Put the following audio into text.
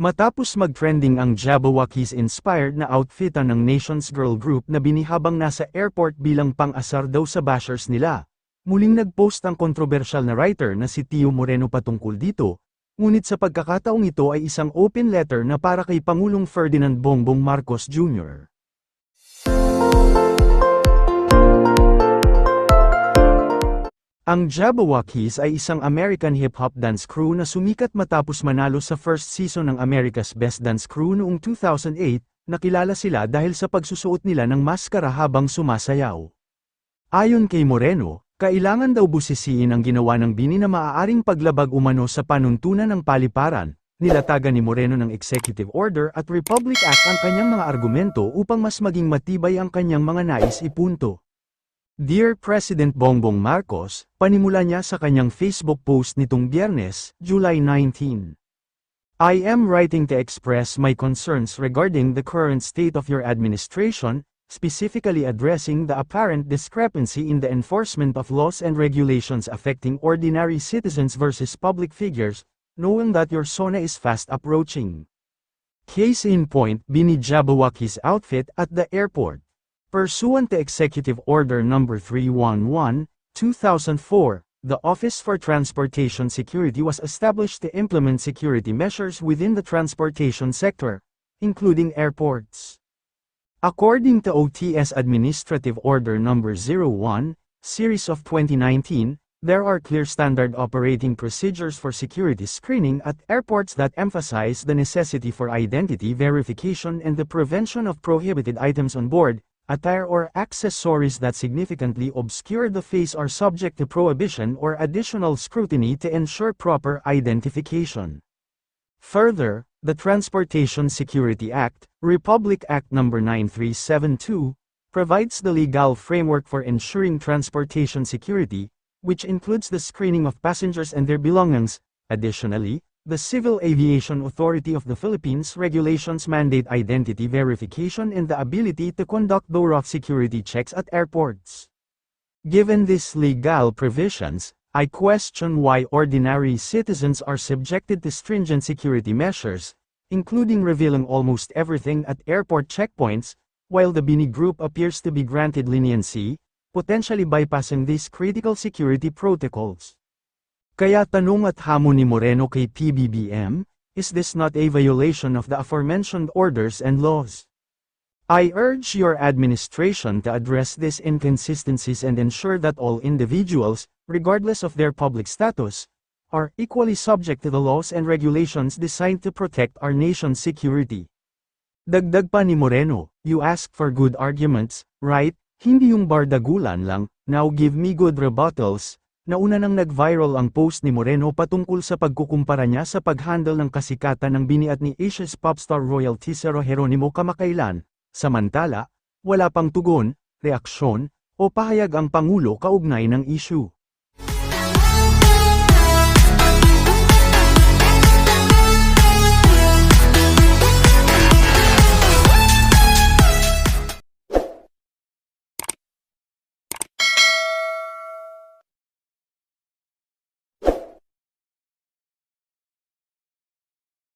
Matapos mag-trending ang Jabberwockies-inspired na outfitan ng Nations Girl Group na binihabang nasa airport bilang pang-asar daw sa bashers nila, muling nag-post ang kontrobersyal na writer na si Tio Moreno patungkol dito, ngunit sa pagkakataong ito ay isang open letter na para kay Pangulong Ferdinand Bongbong Marcos Jr. Ang Jabberwockies ay isang American hip-hop dance crew na sumikat matapos manalo sa first season ng America's Best Dance Crew noong 2008, nakilala sila dahil sa pagsusuot nila ng maskara habang sumasayaw. Ayon kay Moreno, kailangan daw busisiin ang ginawa ng bini na maaaring paglabag umano sa panuntunan ng paliparan, nilatagan ni Moreno ng Executive Order at Republic Act ang kanyang mga argumento upang mas maging matibay ang kanyang mga nais ipunto. Dear President Bongbong Marcos, panimula niya sa kanyang Facebook post nitong Biyernes, July 19. I am writing to express my concerns regarding the current state of your administration, specifically addressing the apparent discrepancy in the enforcement of laws and regulations affecting ordinary citizens versus public figures, knowing that your SONA is fast approaching. Case in point, Bini Jabberwockies outfit at the airport. Pursuant to Executive Order No. 311, 2004, the Office for Transportation Security was established to implement security measures within the transportation sector, including airports. According to OTS Administrative Order No. 01, Series of 2019, there are clear standard operating procedures for security screening at airports that emphasize the necessity for identity verification and the prevention of prohibited items on board, attire or accessories that significantly obscure the face are subject to prohibition or additional scrutiny to ensure proper identification. Further, the Transportation Security Act, Republic Act No. 9372, provides the legal framework for ensuring transportation security, which includes the screening of passengers and their belongings. Additionally, the Civil Aviation Authority of the Philippines regulations mandate identity verification and the ability to conduct thorough security checks at airports. Given these legal provisions, I question why ordinary citizens are subjected to stringent security measures, including revealing almost everything at airport checkpoints, while the Bini Group appears to be granted leniency, potentially bypassing these critical security protocols. Kaya tanong at hamon ni Moreno kay PBBM, is this not a violation of the aforementioned orders and laws? I urge your administration to address these inconsistencies and ensure that all individuals, regardless of their public status, are equally subject to the laws and regulations designed to protect our nation's security. Dagdag pa ni Moreno, you ask for good arguments, right? Hindi yung bardagulan lang, now give me good rebuttals, Nauna nang nag-viral ang post ni Moreno patungkol sa pagkukumpara niya sa pag-handle ng kasikatan ng biniat ni Asia's popstar royalty Cero Geronimo kamakailan, samantala, wala pang tugon, reaksyon, o pahayag ang Pangulo kaugnay ng issue.